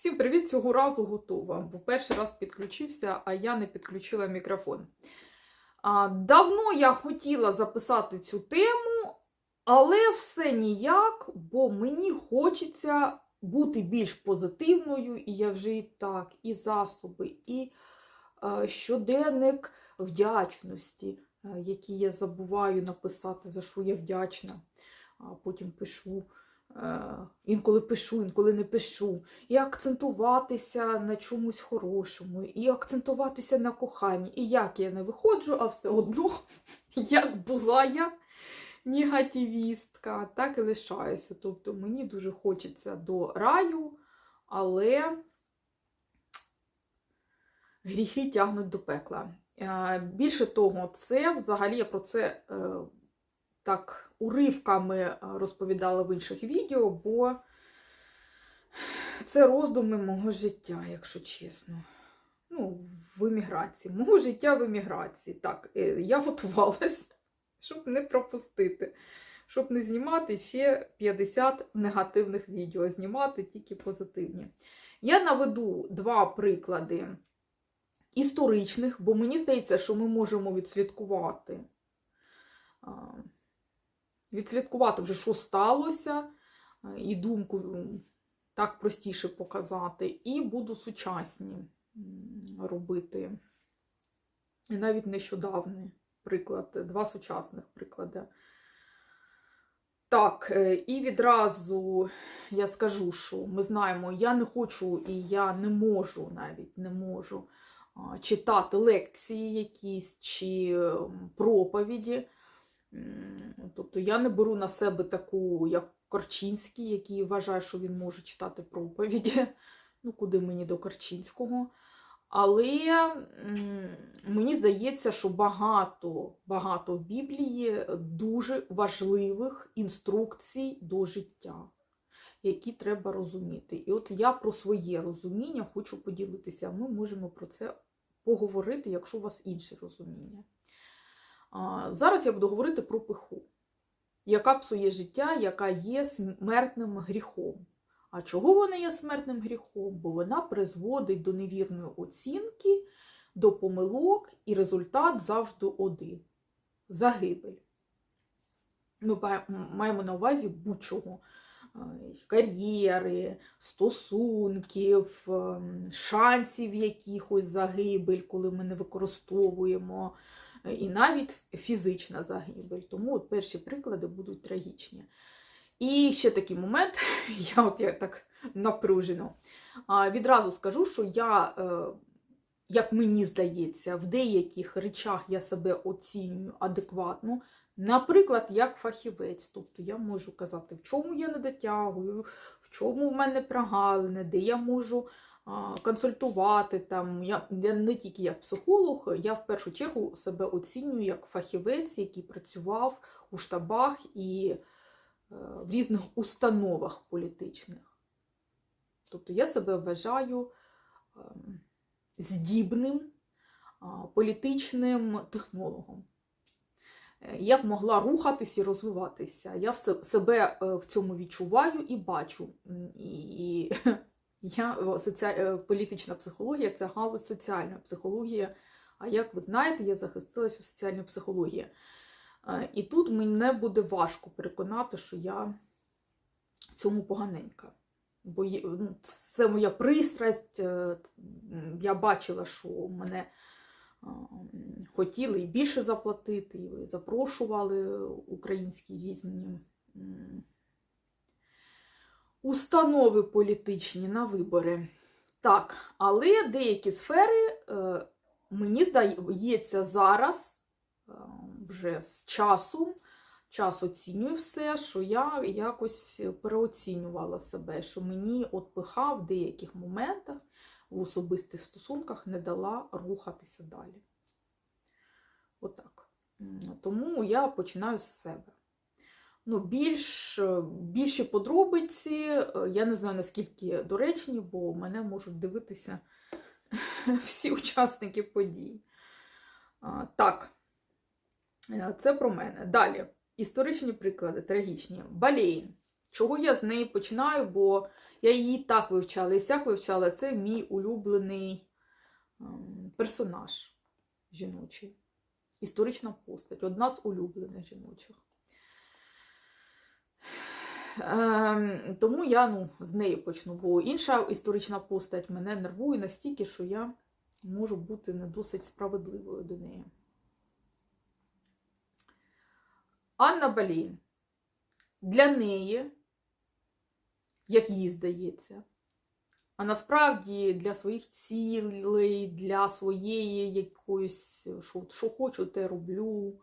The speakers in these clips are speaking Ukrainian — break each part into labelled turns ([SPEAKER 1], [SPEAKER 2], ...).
[SPEAKER 1] Всім привіт! Цього разу готова, бо перший раз підключився, а я не підключила мікрофон. А, давно я хотіла записати цю тему, але все ніяк, бо мені хочеться бути більш позитивною, і я вже і так, і засоби, і е, щоденник вдячності, е, який я забуваю написати, за що я вдячна. А потім пишу. Е, Інколи пишу, інколи не пишу. І акцентуватися на чомусь хорошому, і акцентуватися на коханні. І як я не виходжу, а все одно, як була я негативістка, так і лишаюся. Тобто мені дуже хочеться до раю, але гріхи тягнуть до пекла. Е, Більше того, це взагалі я про це е, так уривками е, розповідала в інших відео, бо це роздуми мого життя, якщо чесно. Ну, в еміграції. Мого життя в еміграції. Так, е, я готувалась, щоб не пропустити, щоб не знімати ще 50 негативних відео, знімати тільки позитивні. Я наведу два приклади історичних, бо мені здається, що ми можемо відслідкувати. Відслідкувати вже, що сталося, е, і думку так простіше показати, і буду сучасні робити. І навіть нещодавний приклад, два сучасних приклади. Так, е, і відразу я скажу, що ми знаємо, я не хочу і я не можу навіть не можу читати лекції якісь чи ем, проповіді. М, Тобто я не беру на себе таку, як Корчинський, який вважає, що він може читати проповіді. Ну, куди мені до Корчинського. Але мені здається, що багато, багато в Біблії дуже важливих інструкцій до життя, які треба розуміти. І от я про своє розуміння хочу поділитися. Ми можемо про це поговорити, якщо у вас інше розуміння. Зараз я буду говорити про пиху, яка псує життя, яка є смертним гріхом. А чого вона є смертним гріхом? Бо вона призводить до невірної оцінки, до помилок, і результат завжди один загибель. Ми маємо на увазі будь-чого. Кар'єри, стосунків, ем, шансів якихось загибель, коли ми не використовуємо і навіть фізична загибель. Тому от перші приклади будуть трагічні. І ще такий момент, я от я так напружено. Відразу скажу, що я, е, як мені здається, в деяких речах я себе оцінюю адекватно. Наприклад, як фахівець. Тобто я можу казати, в чому я не дотягую, в чому в мене прогалини, де я можу консультувати. Там. Я, я не тільки як психолог, я в першу чергу себе оцінюю як фахівець, який працював у штабах і е, в різних установах політичних. Тобто я себе вважаю ем, здібним політичним технологом. Е, Я б могла рухатись і розвиватися. Я себе е, в цьому відчуваю і бачу. І я о, е, політична психологія це галузь соціальна психологія. А як ви знаєте, я захистилась у соціальній психології. Е, І тут мене буде важко переконати, що я цьому поганенька. Бо ну, це моя пристрасть. е, Я бачила, що мене хотіли і більше заплатити, і запрошували українські різні установи політичні на вибори. Так, але деякі сфери, е, мені здається, зараз е, вже з часом, час оцінюю все, що я якось переоцінювала себе, що мені от пиха в деяких моментах в особистих стосунках не дала рухатися далі. Отак. Тому я починаю з себе. Ну, більш, е, більші подробиці, е, я не знаю, наскільки доречні, бо мене можуть дивитися всі учасники подій. Так, Е, це про мене. Далі. Історичні приклади, трагічні. Балейн. Чого я з неї починаю, бо я її так вивчала і сяк вивчала. Це мій улюблений ем, персонаж жіночий. Історична постать, одна з улюблених жіночих. Ем, тому я ну, з неї почну, бо інша історична постать мене нервує настільки, що я можу бути не досить справедливою до неї. Анна Балін. Для неї, як їй здається, а насправді для своїх цілей, для своєї якоїсь, що, що хочу, те роблю.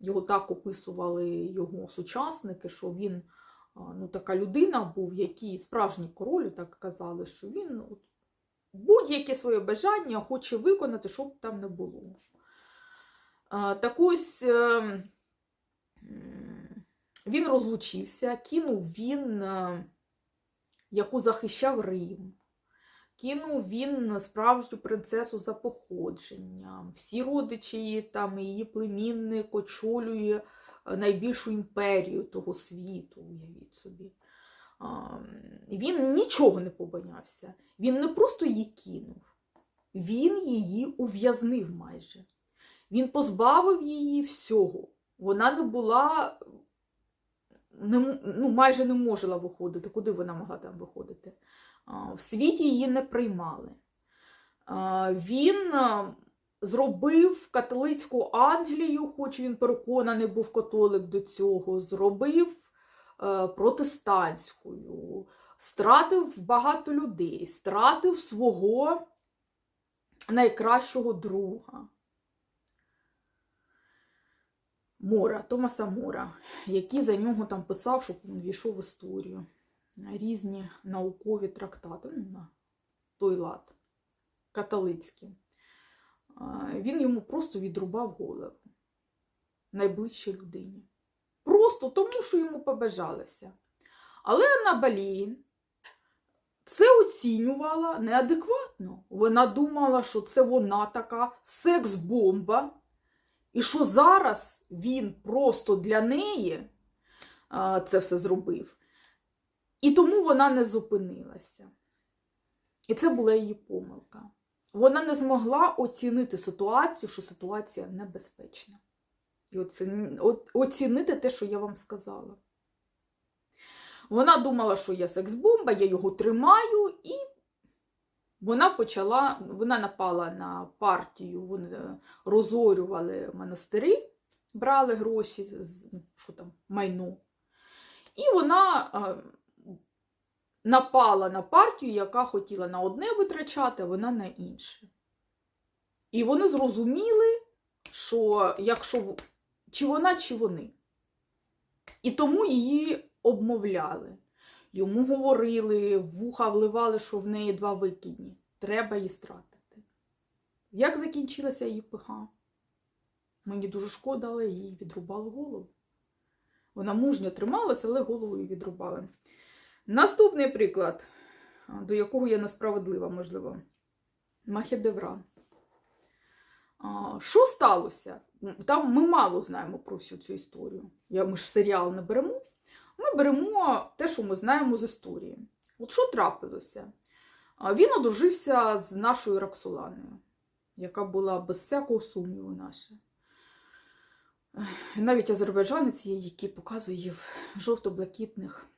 [SPEAKER 1] Його так описували його сучасники, що він ну, така людина був, який справжній король, так казали, що він ну, будь-яке своє бажання хоче виконати, що б там не було. Так ось е, він розлучився, кинув він, е, яку захищав Рим. Кинув він справжню принцесу за походженням. Всі родичі її, там, її племінник очолює е, найбільшу імперію того світу, уявіть собі. Він нічого не побоявся. Він не просто її кинув, він її ув'язнив майже. Він позбавив її всього. Вона не була, не, ну, майже не можела виходити. Куди вона могла там виходити? В світі її не приймали. Він зробив католицьку Англію, хоч він переконаний був католик до цього, зробив е, протестантською, стратив багато людей, стратив свого найкращого друга. Мора, Томаса Мора, який за нього там писав, щоб він війшов в історію. Різні наукові трактати ну, на той лад, католицькі. Він йому просто відрубав голову найближчій людині. Просто тому, що йому побажалося. Але Анна це оцінювала неадекватно. Вона думала, що це вона така секс-бомба, і що зараз він просто для неї це все зробив. І тому вона не зупинилася. І це була її помилка. Вона не змогла оцінити ситуацію, що ситуація небезпечна. І оцінити те, що я вам сказала. Вона думала, що я секс-бомба, я його тримаю, і вона почала, вона напала на партію, вони розорювали монастирі, брали гроші, що там, майно. І вона е, напала на партію, яка хотіла на одне витрачати, а вона на інше. І вони зрозуміли, що якщо чи вона, чи вони. І тому її обмовляли. Йому говорили, вуха вливали, що в неї два викидні. Треба її стратити. Як закінчилася її пиха? Мені дуже шкода, але їй відрубали голову. Вона мужньо трималася, але голову їй відрубали. Наступний приклад, до якого я несправедлива, можливо. Махедевран. Що сталося? Там ми мало знаємо про всю цю історію. Ми ж серіал не беремо. Ми беремо те, що ми знаємо з історії. От що трапилося? Він одружився з нашою Роксоланою, яка була без всякого сумніву наша. Навіть азербайджанець є, який показує в жовто-блакитних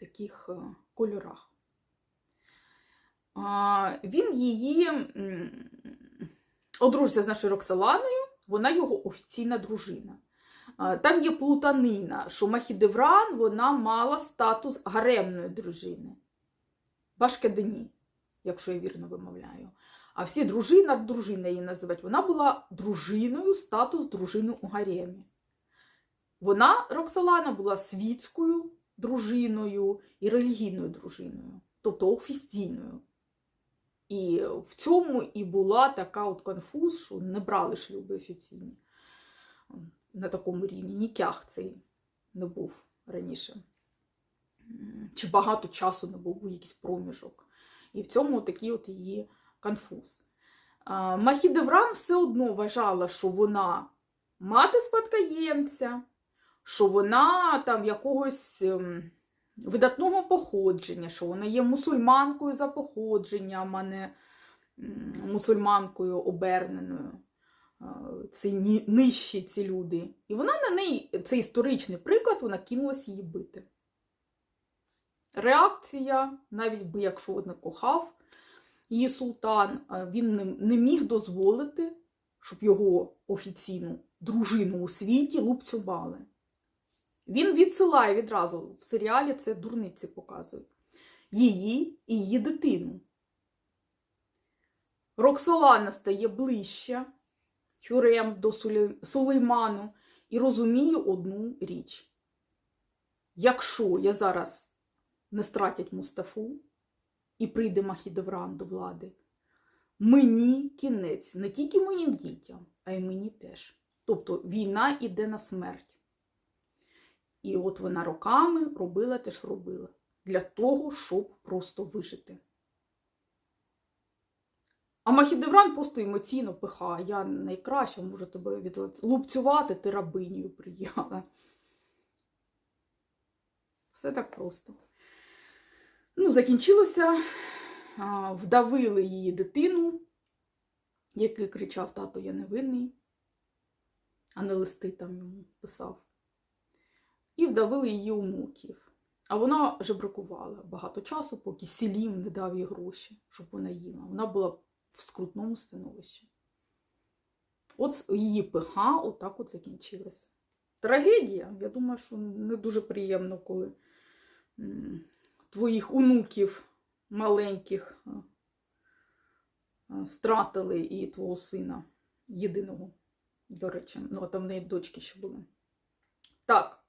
[SPEAKER 1] таких е, кольорах. Він її одружився з нашою Роксоланою, вона його офіційна дружина. Там є плутанина, що Махідевран вона мала статус гаремної дружини. Башкедені, якщо я вірно вимовляю. А всі дружина, дружина її називають. Вона була дружиною, статус дружини у гаремі. Вона, Роксолана, була світською дружиною і релігійною дружиною, тобто офіційною. І в цьому і була така от конфуз, що не брали шлюби офіційні на такому рівні. Нікях цей не був раніше. Чи багато часу не був, якийсь проміжок. І в цьому такий от її конфуз. Махідевран все одно вважала, що вона мати спадкоємця, що вона там якогось ем, видатного походження, що вона є мусульманкою за походженням, а не мусульманкою оберненою. Е, Це нижчі ці люди. І вона на неї, це історичний приклад, вона кинулась її бити. Реакція, навіть би якщо не кохав її султан, е, він не міг дозволити, щоб його офіційну дружину у світі лупцювали. Він відсилає відразу в серіалі це дурниці показують. Її і її дитину. Роксолана стає ближче Хюрем до Сулей- Сулейману і розуміє одну річ. Якщо я зараз не стратять Мустафу і прийде Махідевран до влади, мені кінець не тільки моїм дітям, а й мені теж. Тобто війна йде на смерть. І от вона роками робила те, що робила, для того, щоб просто вижити. А Махідевран просто емоційно пиха. Я найкраща можу тебе відлупцювати, ти рабинею приїхала. Все так просто. Ну, закінчилося. Вдавили її дитину, який кричав: Тато, я невинний, а не листи там йому писав. І вдавили її онуків. А вона жебракувала багато часу, поки Сілім не дав їй гроші, щоб вона їла. Вона була в скрутному становищі. От її пиха отак от закінчилася. Трагедія. Я думаю, що не дуже приємно, коли твоїх онуків маленьких а, а, стратили і твого сина єдиного, до речі, ну а там в неї дочки ще були. Так.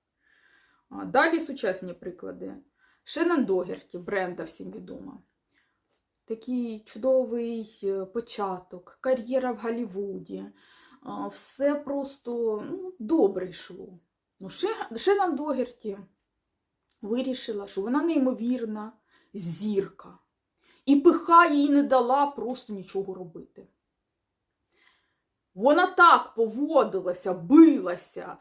[SPEAKER 1] Далі сучасні приклади. Шеннон Догерті, бренда всім відома. Такий чудовий е, початок, кар'єра в Голлівуді. Все просто ну, добре йшло. Ну, Ше- Шеннон Догерті вирішила, що вона неймовірна зірка. І пиха їй не дала просто нічого робити. Вона так поводилася, билася,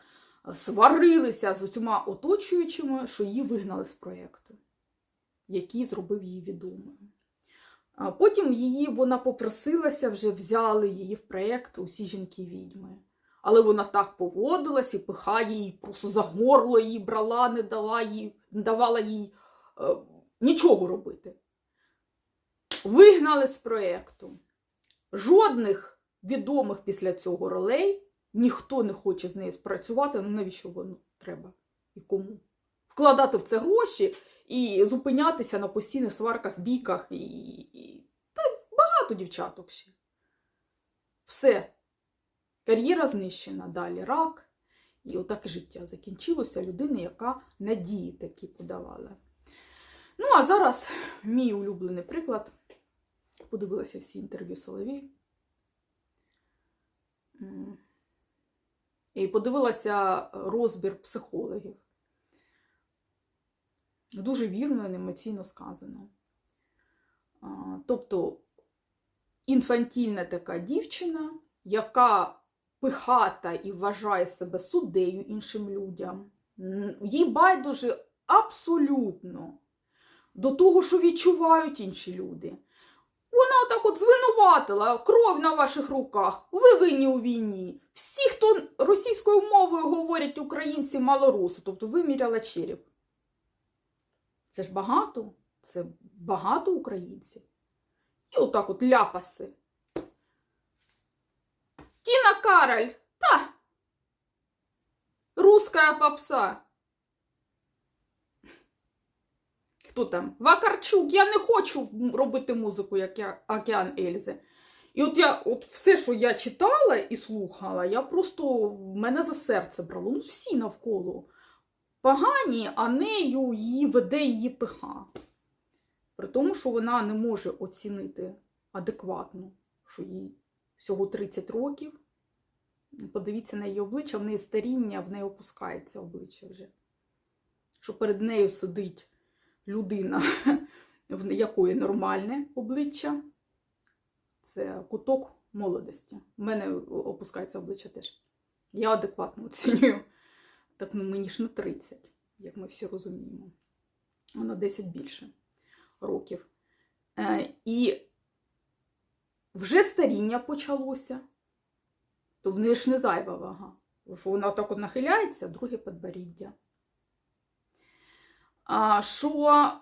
[SPEAKER 1] сварилися з усіма оточуючими, що її вигнали з проєкту, який зробив її відомою. Потім її вона попросилася, вже взяли її в проєкт усі жінки-відьми. Але вона так поводилась і пихає її просто за горло її брала, не дала їй, не давала їй е, нічого робити. Вигнали з проєкту. Жодних відомих після цього ролей ніхто не хоче з нею спрацювати. Ну навіщо воно треба і кому? Вкладати в це гроші і зупинятися на постійних сварках, бійках і. і... Та багато дівчаток ще. Все. Кар'єра знищена, далі рак. І отак і життя закінчилося людини, яка надії такі подавала. Ну, а зараз мій улюблений приклад. Подивилася всі інтерв'ю Соловій. І подивилася розбір психологів. Дуже вірно і емоційно сказано. Тобто інфантільна така дівчина, яка пихата і вважає себе суддею іншим людям. Їй байдуже абсолютно до того, що відчувають інші люди. Вона отак от звинуватила кров на ваших руках. Ви винні у війні. Всі, хто російською мовою говорять українці малоруси, тобто виміряла череп. Це ж багато, це багато українців. І отак от ляпаси. Тіна Кароль, та русская попса. Хто там? Вакарчук, я не хочу робити музику, як я, Океан Ельзи. І от я, от все, що я читала і слухала, я просто мене за серце брало. Ну, всі навколо погані, а нею її веде її пиха. При тому, що вона не може оцінити адекватно, що їй всього 30 років. Подивіться на її обличчя, в неї старіння, в неї опускається обличчя вже. Що перед нею сидить людина, в якої нормальне обличчя. Це куток молодості. У мене опускається обличчя теж. Я адекватно оцінюю Так ну мені ж не 30, як ми всі розуміємо. Вона 10 більше років. Е, і вже старіння почалося, то в неї ж не зайва вага. Вона так от нахиляється, друге подборіддя. Що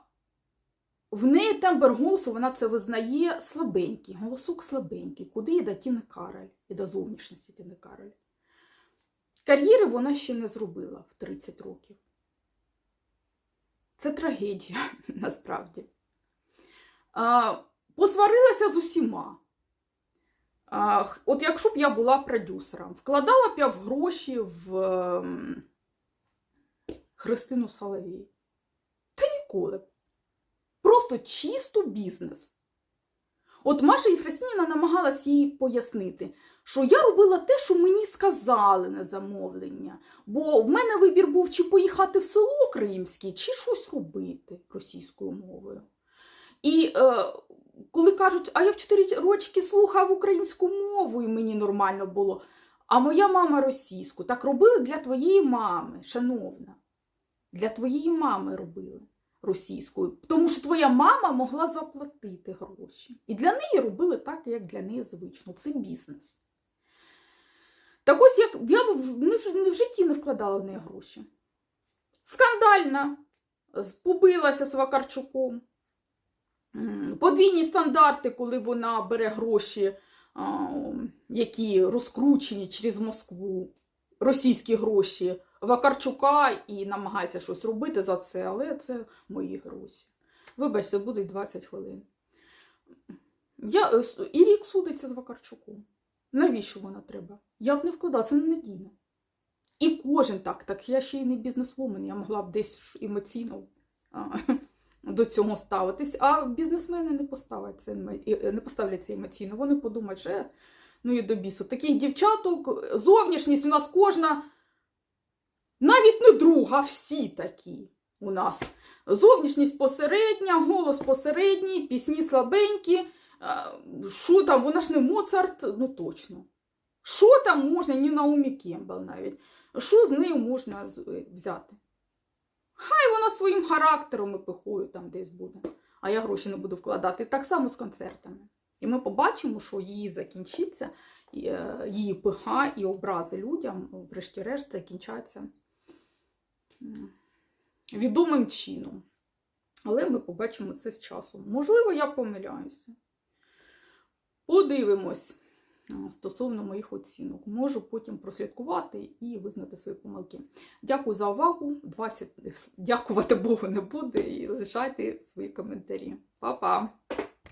[SPEAKER 1] в неї тембр голосу, вона це визнає слабенький, голосок слабенький, куди до Тіни Кароль, і до зовнішності Тіни Кароль. Кар'єри вона ще не зробила в 30 років. Це трагедія, насправді. Посварилася з усіма. От якщо б я була продюсером, вкладала б я в гроші в ем, Христину Соловій. Та ніколи. Просто чисто бізнес. От Маша Єфросініна намагалась їй пояснити, що я робила те, що мені сказали на замовлення. Бо в мене вибір був чи поїхати в село Кримське, чи щось робити російською мовою. І е, коли кажуть, а я в 4 рочки слухав українську мову, і мені нормально було. А моя мама російську. Так робили для твоєї мами, шановна. Для твоєї мами робили російською. Тому що твоя мама могла заплатити гроші. І для неї робили так, як для неї звично. Це бізнес. Так ось як я в, в житті не вкладала в неї гроші. Скандальна. Побилася з Вакарчуком. Подвійні стандарти, коли вона бере гроші, які розкручені через Москву, російські гроші Вакарчука і намагається щось робити за це, але це мої гроші. Вибачте, буде 20 хвилин. Я, е, і рік судиться з Вакарчуком. Навіщо вона треба? Я б не вкладала, це ненадійно. І кожен так, так я ще й не бізнесвумен, я могла б десь емоційно а, до цього ставитись, а бізнесмени не поставлять це не поставлять це емоційно. Вони подумають, що е, ну і до бісу. Таких дівчаток, зовнішність у нас кожна, навіть не друга, всі такі у нас. Зовнішність посередня, голос посередній, пісні слабенькі. Що там, вона ж не Моцарт, ну точно. Що там можна, ні Наумі Кембл навіть. Що з нею можна е, взяти? Хай вона своїм характером і пихою там десь буде, а я гроші не буду вкладати. Так само з концертами. І ми побачимо, що її закінчиться, е, її пиха і образи людям, врешті-решт, закінчаться відомим чином. Але ми побачимо це з часом. Можливо, я помиляюся. Подивимось стосовно моїх оцінок. Можу потім прослідкувати і визнати свої помилки. Дякую за увагу. 20... Дякувати Богу не буде і лишайте свої коментарі. Па-па!